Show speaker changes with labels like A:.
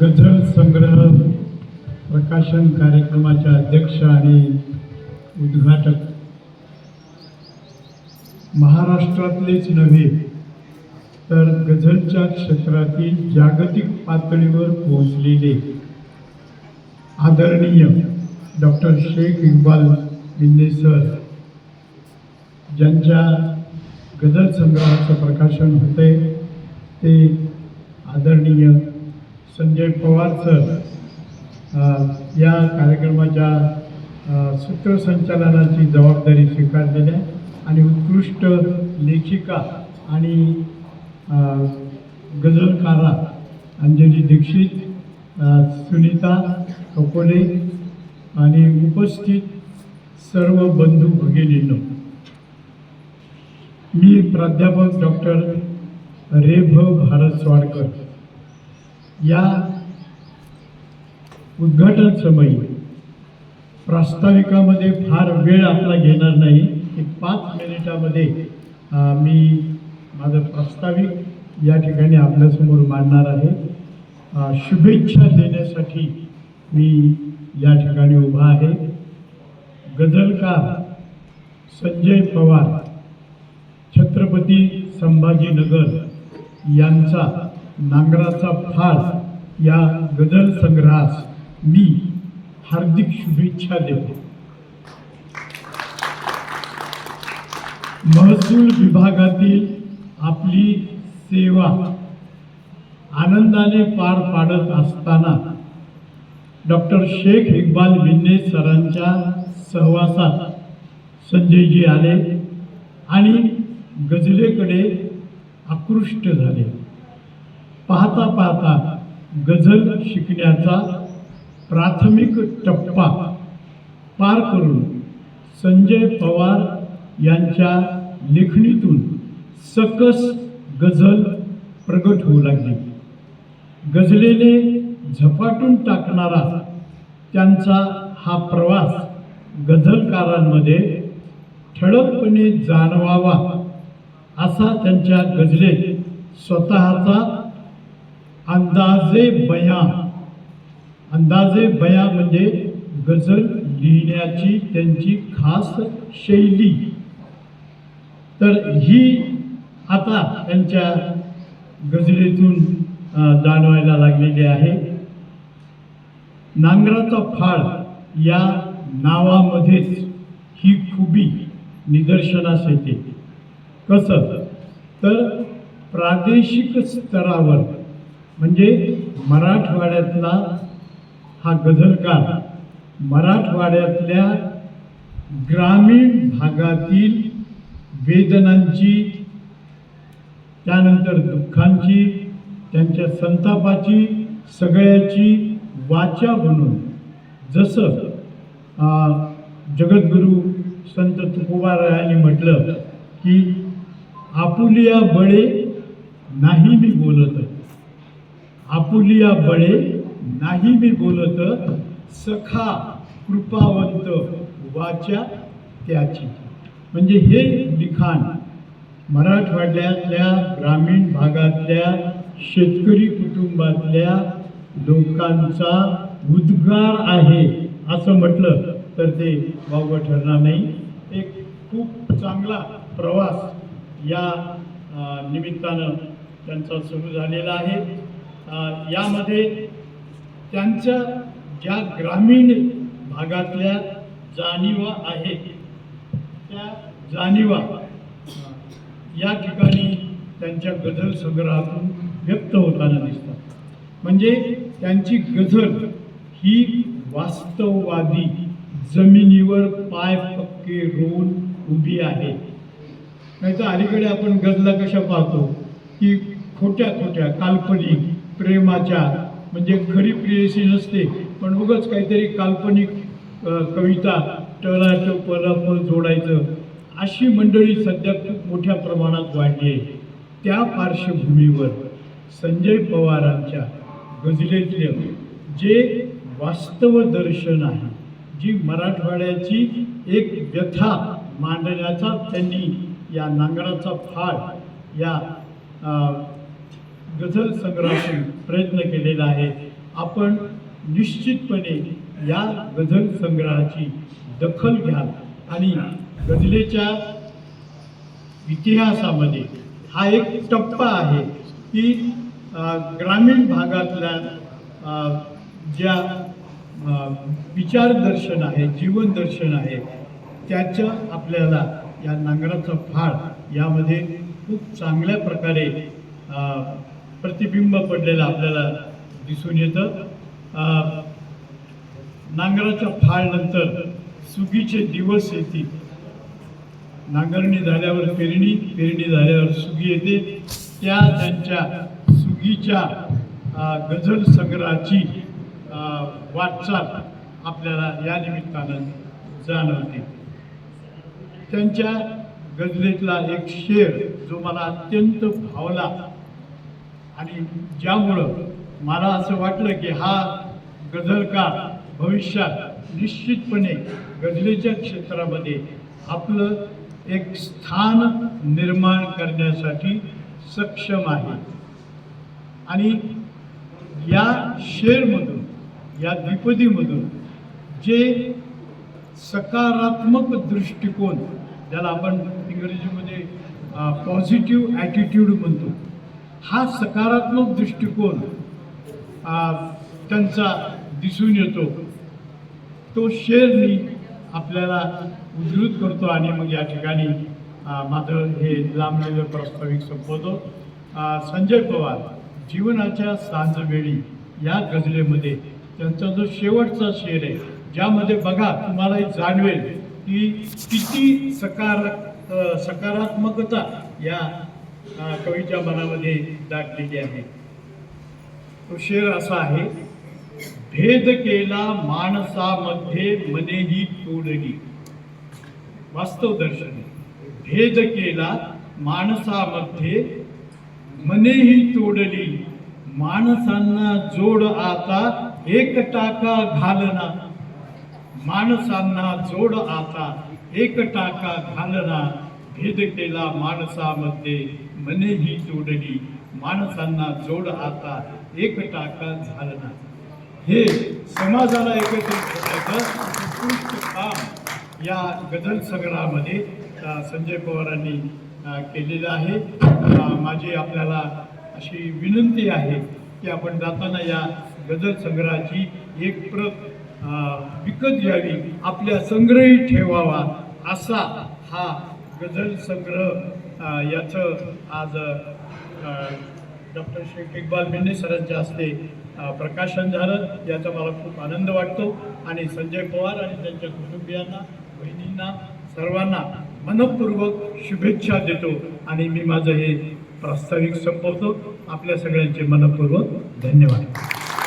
A: गझल संग्रह प्रकाशन कार्यक्रमाच्या अध्यक्ष आणि उद्घाटक. महाराष्ट्रातलेच नव्हे तर गझलच्या क्षेत्रातील जागतिक पातळीवर पोहोचलेले आदरणीय डॉक्टर शेख इक्बाल बिंदे सर ज्यांच्या गझल संग्रहाचं प्रकाशन होते ते आदरणीय संजय पवार सर या कार्यक्रमाच्या सूत्रसंचालनाची जबाबदारी स्वीकारलेल्या आणि उत्कृष्ट लेखिका आणि गझलकारा अंजली दीक्षित सुनीता कपोले आणि उपस्थित सर्व बंधू भगिनींनो मी प्राध्यापक डॉक्टर रेभ भारत स्वाडकर या उद्घाटन समयी प्रास्ताविकामध्ये फार वेळ आपला घेणार नाही. एक पाच मिनिटामध्ये मी माझं प्रास्ताविक या ठिकाणी आपल्यासमोर मांडणार आहे. शुभेच्छा देण्यासाठी मी या ठिकाणी उभा आहे. गझलकार संजय पवार छत्रपती संभाजीनगर यांचा नांगराचा फास या गझल संग्रहास मी हार्दिक शुभेच्छा देतो. महसूल विभागातील आपली सेवा आनंदाने पार पाडत असताना डॉक्टर शेख इक्बाल बिन्ने सरांच्या सहवासात संजयजी आले आणि गझलेकडे आकृष्ट झाले. पाहता पाहता गझल शिकण्याचा प्राथमिक टप्पा पार करून संजय पवार यांच्या लेखणीतून सकस गझल प्रगट होऊ लागली. गझलेने झपाटून टाकणारा त्यांचा हा प्रवास गझलकारांमध्ये ठळकपणे जाणवावा असा त्यांच्या गझलेत स्वतःचा अंदाजे बया. अंदाजे बया म्हणजे गझल लिहिण्याची त्यांची खास शैली. तर ही आता त्यांच्या गजलेतून जाणवायला लागलेली आहे. नांगराचा फाळ या नावामध्येच ही खुबी निदर्शनास येते. कसं? तर प्रादेशिक स्तरावर म्हणजे मराठवाड्यातला हा गझलकार मराठवाड्यातल्या ग्रामीण भागातील वेदनांची त्यानंतर दुःखांची त्यांच्या संतापाची सगळ्याची वाचा बनून जसं जगद्गुरू संत तुकोबारायांनी म्हटलं की आपुलिया बळे नाही मी बोलत आपुलिया बळे नाही मी बोलत सखा कृपावंत वाचा त्याची. म्हणजे हे लिखाण मराठवाड्यातल्या ग्रामीण भागातल्या शेतकरी कुटुंबातल्या लोकांचा उद्गार आहे असं म्हटलं तर ते वावगं ठरणार नाही. एक खूप चांगला प्रवास या निमित्तानं त्यांचा सुरू झालेला आहे. यामध्ये त्यांच्या ज्या ग्रामीण भागातल्या जाणीवा आहेत त्या जाणीवा या ठिकाणी त्यांच्या गझल संग्रहातून व्यक्त होताना दिसतात. म्हणजे त्यांची गझल ही वास्तववादी जमिनीवर पाय पक्के रोवून उभी आहे. नाहीतर अलीकडे आपण गजला कशा पाहतो? की खोट्या खोट्या काल्पनिक प्रेमाच्या म्हणजे खरी प्रेयसी नसते पण उगच काहीतरी काल्पनिक कविता टळाचं परापळ जोडायचं अशी मंडळी सध्या खूप मोठ्या प्रमाणात वाढली आहे. त्या पार्श्वभूमीवर संजय पवारांच्या गजलेतलं जे वास्तव दर्शन आहे जी मराठवाड्याची एक व्यथा मांडण्याचा त्यांनी या नांगराचा फाळ या गझल संग्रहाशी प्रयत्न केलेला आहे. आपण निश्चितपणे या गझल संग्रहाची दखल घ्याल. आणि गझलेच्या इतिहासामध्ये हा एक टप्पा आहे की ग्रामीण भागातल्या ज्या विचारदर्शन आहे जीवनदर्शन आहे त्याचं आपल्याला या नांगराचं फाळ यामध्ये खूप चांगल्या प्रकारे प्रतिबिंब पडलेलं आपल्याला दिसून येतं. नांगराच्या फाळनंतर सुगीचे दिवस येतील. नांगरणी झाल्यावर पेरणी पेरणी झाल्यावर सुगी येते. त्या त्यांच्या सुगीच्या गझल संग्रहाची वाटचाल आपल्याला या निमित्तानं जाणवते. त्यांच्या गजलेतला एक शेर जो मला अत्यंत भावला आणि ज्यामुळं मला असं वाटलं की हा गझलकार भविष्यात निश्चितपणे गझलेच्या क्षेत्रामध्ये आपलं एक स्थान निर्माण करण्यासाठी सक्षम आहे. आणि या शेरमधून या द्विपदीमधून जे सकारात्मक दृष्टिकोन ज्याला आपण इंग्रजीमध्ये पॉझिटिव्ह ॲटिट्यूड म्हणतो हा सकारात्मक दृष्टिकोन त्यांचा दिसून येतो. तो शेर मी आपल्याला उद्धृत करतो आणि मग या ठिकाणी मात्र माझं हे लांबलेलं प्रास्ताविक संपवतो. संजय पवार जीवनाच्या सांजवेळी या गजलेमध्ये त्यांचा जो शेवटचा शेर आहे ज्यामध्ये बघा तुम्हाला जाणवेल की किती सकार सकारात्मकता या कवीच्या मनामध्ये दाटलेली आहे. तो शेर असा आहे भेद केला माणसामध्ये मनेही तोडली. वास्तव दर्शन भेद केला माणसामध्ये मनेही तोडली. माणसांना जोड आता एक टाका घालना. माणसांना जोड आता एक टाका घालना. भेद केला माणसामध्ये मनेही जोडली माणसांना जोड आता एक टाका घालना हे समाजाला एकत्रित करायचं उत्कृष्ट काम या गजल संग्रहामध्ये संजय पवारांनी केलेलं आहे. माझी आपल्याला अशी विनंती आहे की आपण जाताना या गजल संग्रहाची एक प्रत विकत घ्यावी. आपल्या संग्रही ठेवावा असा हा गझल संग्रह याचं आज डॉक्टर शेख इक्बाल मिन्ने सरांच्या हस्ते प्रकाशन झालं. याचा मला खूप आनंद वाटतो. आणि संजय पवार आणि त्यांच्या कुटुंबियांना बहिणींना सर्वांना मनपूर्वक शुभेच्छा देतो. आणि मी माझं हे प्रास्ताविक संपवतो. आपल्या सगळ्यांचे मनपूर्वक धन्यवाद.